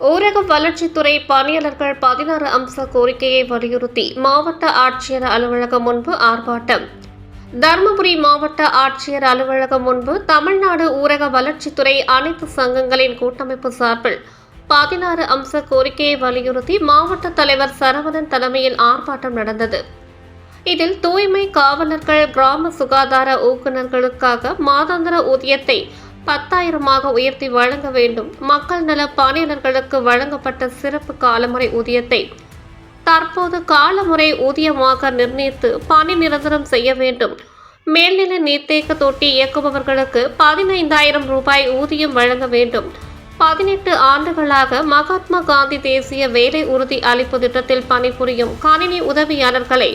ஊரக வளர்ச்சித்துறை பணியாளர்கள் பதினாறு அம்ச கோரிக்கையை வலியுறுத்தி மாவட்ட ஆட்சியர் அலுவலகம் முன்பு ஆர்ப்பாட்டம். தருமபுரி மாவட்ட ஆட்சியர் அலுவலகம் முன்பு தமிழ்நாடு ஊரக வளர்ச்சித்துறை அனைத்து சங்கங்களின் கூட்டமைப்பு சார்பில் பதினாறு அம்ச கோரிக்கையை வலியுறுத்தி மாவட்ட தலைவர் சரவணன் தலைமையில் ஆர்ப்பாட்டம் நடந்தது. இதில் தூய்மை காவலர்கள் கிராம சுகாதார ஊக்குநர்களுக்காக மாதாந்திர ஊதியத்தை பத்தாயிரமாக உயர்த்தி வழங்க வேண்டும். மக்கள் நல பணியாளர்களுக்கு வழங்கப்பட்ட சிறப்பு காலமுறை ஊதியத்தை தற்போது காலமுறை ஊதியமாக நிர்ணயித்து பணி நிரந்தரம் செய்ய வேண்டும். மேல்நிலை நீர்த்தேக்க தொட்டி இயக்குபவர்களுக்கு பதினைந்தாயிரம் ரூபாய் ஊதியம் வழங்க வேண்டும். பதினெட்டு ஆண்டுகளாக மகாத்மா காந்தி தேசிய வேலை உறுதி அளிப்பு திட்டத்தில் பணிபுரியும் கணினி உதவியாளர்களை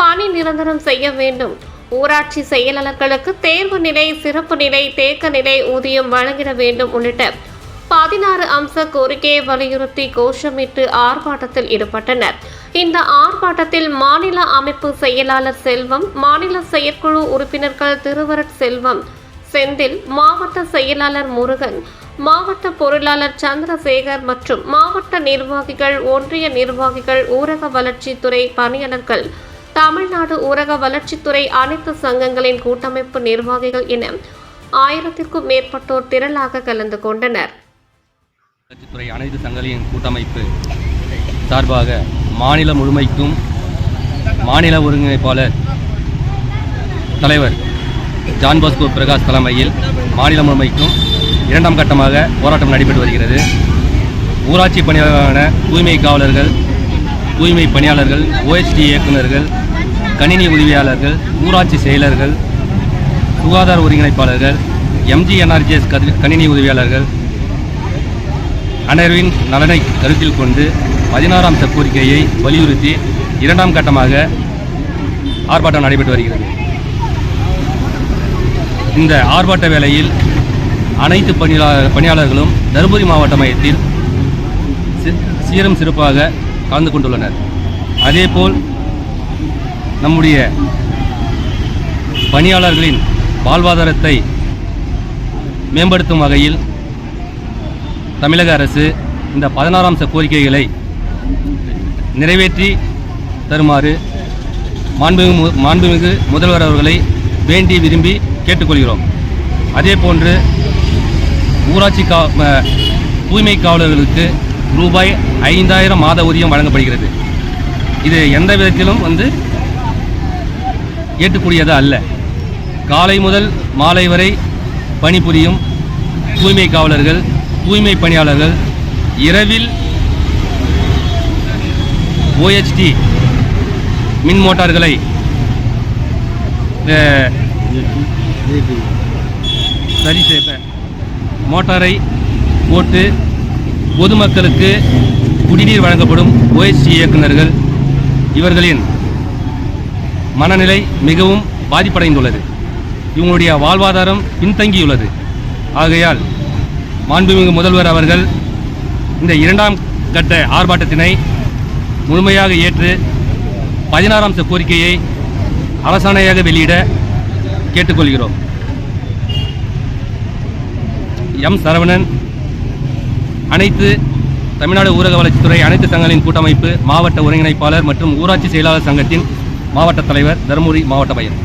பணி நிரந்தரம் செய்ய வேண்டும். ஊராட்சி செயலாளர்களுக்கு தேர்வு நிலை சிறப்பு நிலை தேக்க நிலை ஊதியம் வழங்கிட வேண்டும் உள்ளிட்ட பதினாறு அம்ச கோரிக்கையை வலியுறுத்தி கோஷமிட்டு ஆர்ப்பாட்டத்தில் ஈடுபட்டனர். இந்த ஆர்ப்பாட்டத்தில் மாநில அமைப்பு செயலாளர் செல்வம் மாநில செயற்குழு உறுப்பினர்கள் திருவரட் செல்வம் செந்தில் மாவட்ட செயலாளர் முருகன் மாவட்ட பொருளாளர் சந்திரசேகர் மற்றும் மாவட்ட நிர்வாகிகள் ஒன்றிய நிர்வாகிகள் ஊரக வளர்ச்சித்துறை பணியாளர்கள் தமிழ்நாடு ஊரக வளர்ச்சித்துறை அனைத்து சங்கங்களின் கூட்டமைப்பு நிர்வாகிகள் என ஆயிரத்திற்கும் மேற்பட்டோர் திரளாக கலந்து கொண்டனர். வளர்ச்சித்துறை அனைத்து சங்கங்களின் கூட்டமைப்பு சார்பாக மாநிலம் முழுமைக்கும் மாநில ஒருங்கிணைப்பாளர் தலைவர் ஜான் பாஸ்கோ பிரகாஷ் தலைமையில் மாநிலம் முழுமைக்கும் இரண்டாம் கட்டமாக போராட்டம் நடைபெற்று வருகிறது. ஊராட்சி பணியாளரான தூய்மை காவலர்கள் தூய்மை பணியாளர்கள் ஓஎஸ்டி இயக்குநர்கள் கணினி உதவியாளர்கள் ஊராட்சி செயலர்கள் சுகாதார ஒருங்கிணைப்பாளர்கள் எம்ஜிஎன்ஆர்ஜிஎஸ் கணினி உதவியாளர்கள் அனைவரின் நலனை கருத்தில் கொண்டு பதினாறாம் கோரிக்கையை வலியுறுத்தி இரண்டாம் கட்டமாக ஆர்ப்பாட்டம் நடைபெற்று வருகிறது. இந்த ஆர்ப்பாட்ட வேளையில் அனைத்து பணியாளர் பணியாளர்களும் தருமபுரி மாவட்ட மையத்தில் சீரும் சிறப்பாக கலந்து கொண்டுள்ளனர். அதேபோல் நம்முடைய பணியாளர்களின் வாழ்வாதாரத்தை மேம்படுத்தும் வகையில் தமிழக அரசு இந்த பதினாறாம் கோரிக்கைகளை நிறைவேற்றி தருமாறு மாண்புமிகு மு- மாண்புமிகு முதல்வர் அவர்களை வேண்டி விரும்பி கேட்டுக்கொள்கிறோம். அதே போன்று ஊராட்சி கா தூய்மை காவலர்களுக்கு ரூபாய் ஐந்தாயிரம் மாத ஊதியம் வழங்கப்படுகிறது. இது எந்த விதத்திலும் வந்து ஏற்றுக்கூடியது அல்ல. காலை முதல் மாலை வரை பணிபுரியும் தூய்மை காவலர்கள் தூய்மை பணியாளர்கள் இரவில் ஓஎச்டி மின் மோட்டார்களை சரி செய்ய மோட்டாரை போட்டு பொதுமக்களுக்கு குடிநீர் வழங்கப்படும் ஓஎஸ்டி இயக்குநர்கள் இவர்களின் மனநிலை மிகவும் பாதிப்படைந்துள்ளது. இவங்களுடைய வாழ்வாதாரம் பின்தங்கியுள்ளது. ஆகையால் மாண்புமிகு முதல்வர் அவர்கள் இந்த இரண்டாம் கட்ட ஆர்ப்பாட்டத்தினை முழுமையாக ஏற்று பதினாறாம் கோரிக்கையை அரசாணையாக வெளியிட கேட்டுக்கொள்கிறோம். எம். சரவணன் அனைத்து தமிழ்நாடு ஊரக வளர்ச்சித்துறை அனைத்து சங்கங்களின் கூட்டமைப்பு மாவட்ட ஒருங்கிணைப்பாளர் மற்றும் ஊராட்சி செயலாளர் சங்கத்தின் மாவட்ட தலைவர் தருமபுரி மாவட்ட மையம்